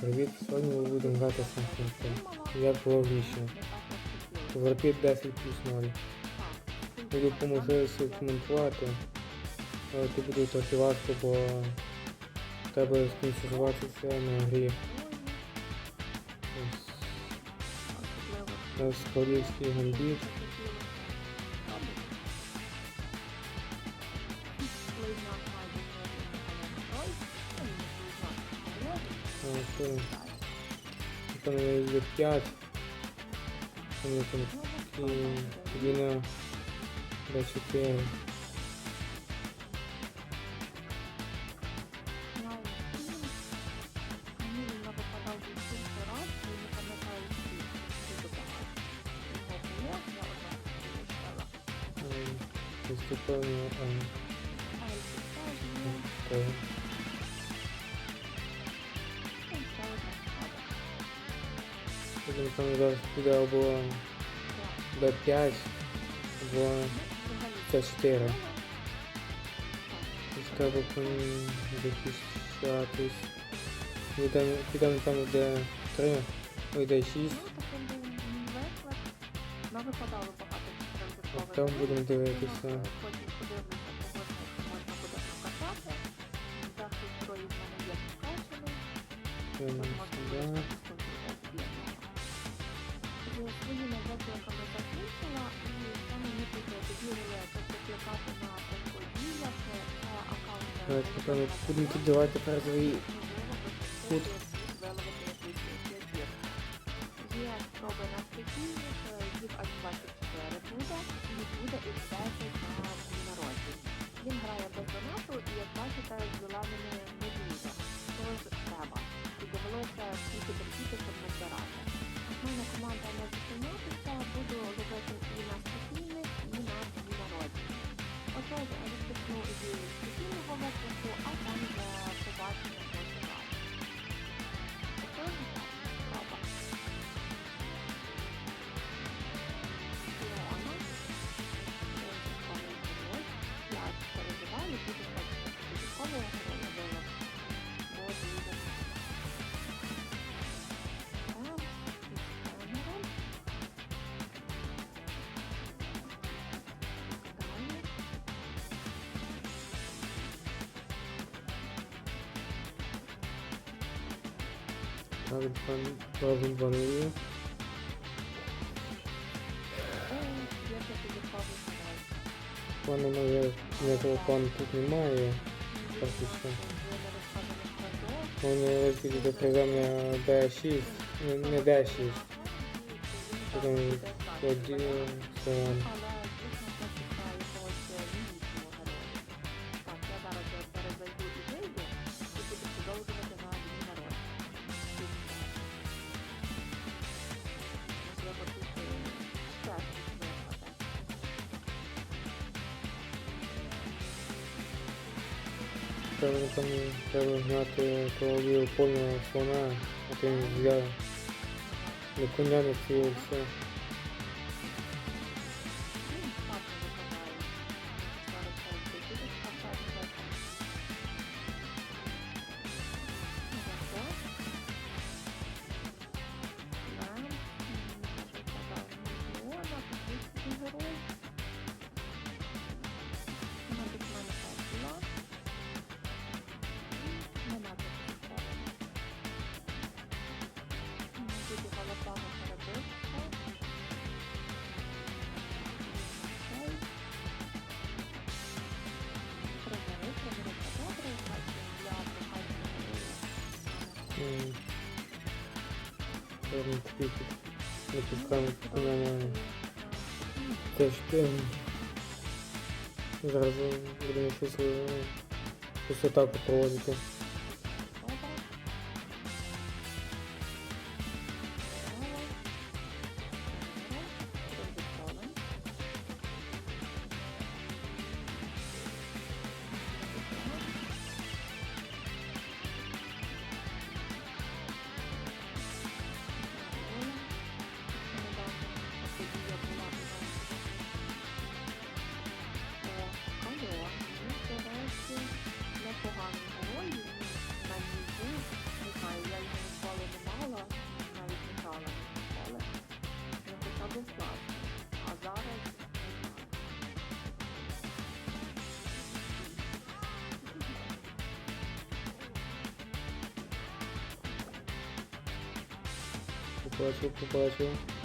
Привіт, сьогодні ми будемо грати Санкт Як було раніше. Ворпіт 10 плюс 0. Буду по можливості коментувати, але тут буде трохи важко, бо треба сконцентруватися на грі. Ось. У нас гамбіт. Там є 5. Там є там війна Д4. Виступання А. Так. Потім там зараз піде або Д5, або С4. Ось треба по ним захищатись. Підемо, підемо там Д3, ой, Д6, Ми випадали багато разів. там будемо дивитися. Потім викликами закінчила і це мені дозволили покликати на подіях, це аккаунт. Напевно, будемо тут давати перший кут. Є спроби на стихійних, їх аж 24 буде, і буде і 10 на народжень. Він грає без донату і, як бачите, з зеленими не дуже. Тож треба. І довелося скільки терпіти, щоб не збирати. Основна команда не watching. Так, пан разом банує. Е, вже підійшов і ніякого плану тут немає. І що. Вони розділі до приземля D6, не, не D6. Потім тоді це треба треба знати крові повного слона, а він взяв коня не все. Треба такий тут не пускаємо коня на теж тим. Зараз будемо щось е, якусь атаку проводити. próximo, pro próximo.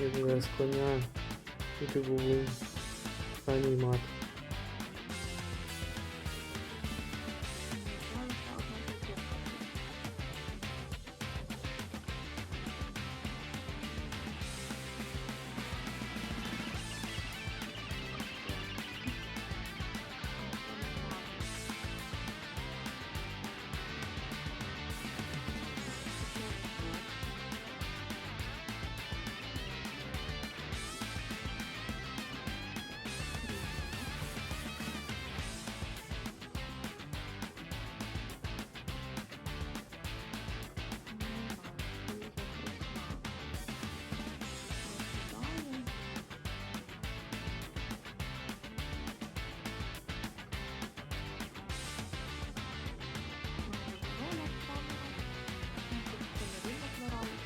Я тебе з коня. І ти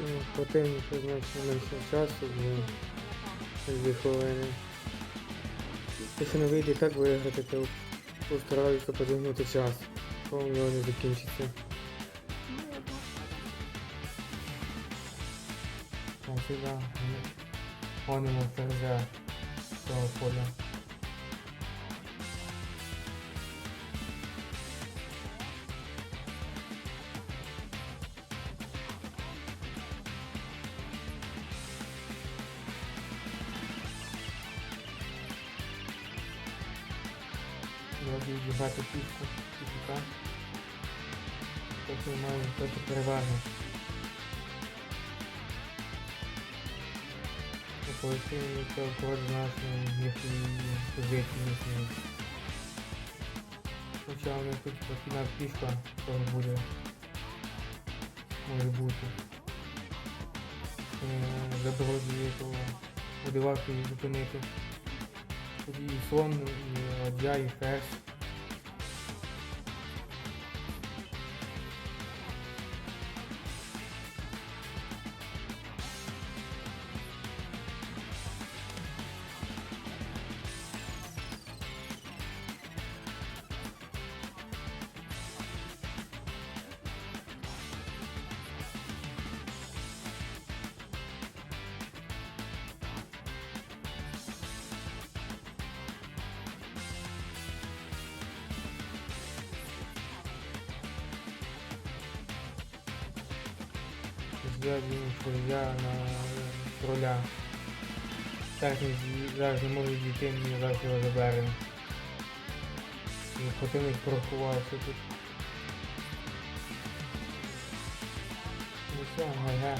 Ну, Противник значно менше часу, вже дві. Якщо не вийде так виграти, то постараюся потягнути час, поки в нього не закінчиться. А сюди гонимо ферзя з того поля. Можна відбігати пішку, пішка. Тобто маємо трохи перевагу. Оповістили, що координацію їхньої позиції їхньої. Хоча вони тут похідна пішка, то буде. Може бути. Е, Загрозує, то буде важко зупинити. І слон, і ладья, ферзь. Зв'язані ферзя на короля. Так, він зараз не може дійти, ми зараз його заберемо. Противник порахувався тут. Ну все, ага.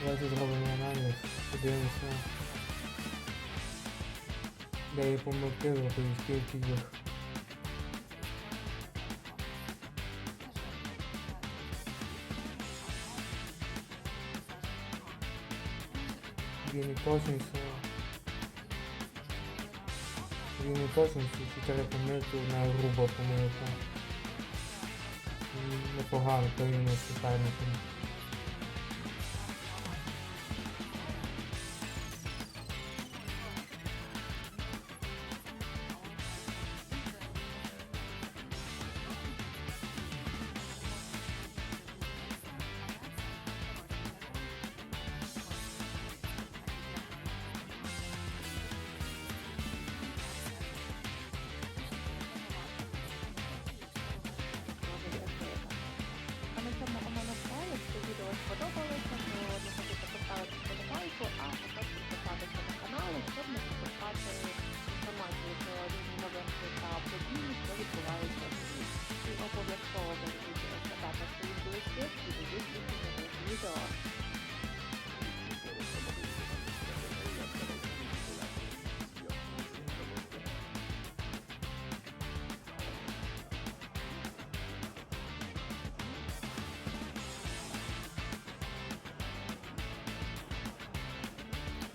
Давайте зробимо аналіз, подивимося. Де є помилки, розповісти їх. Дві неточності. Дві неточності, чотири помилки, на грубо помилка. Непогано порівняно з суперниками.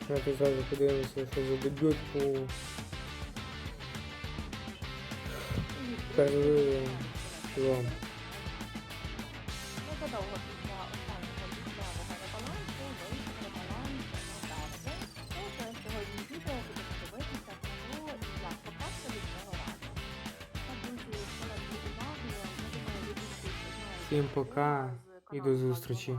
Давайте зразу подивимося, що за дебют по першому сезону. Незадовго після останнього лютневого ребалансу вийшов ребаланс на. Тож сьогодні відео будемо дивитися, кого як попасти від цього разу. Так, друзі, шалені уваги. Я думаю, ви більше знаєте. Всім пока і до зустрічі.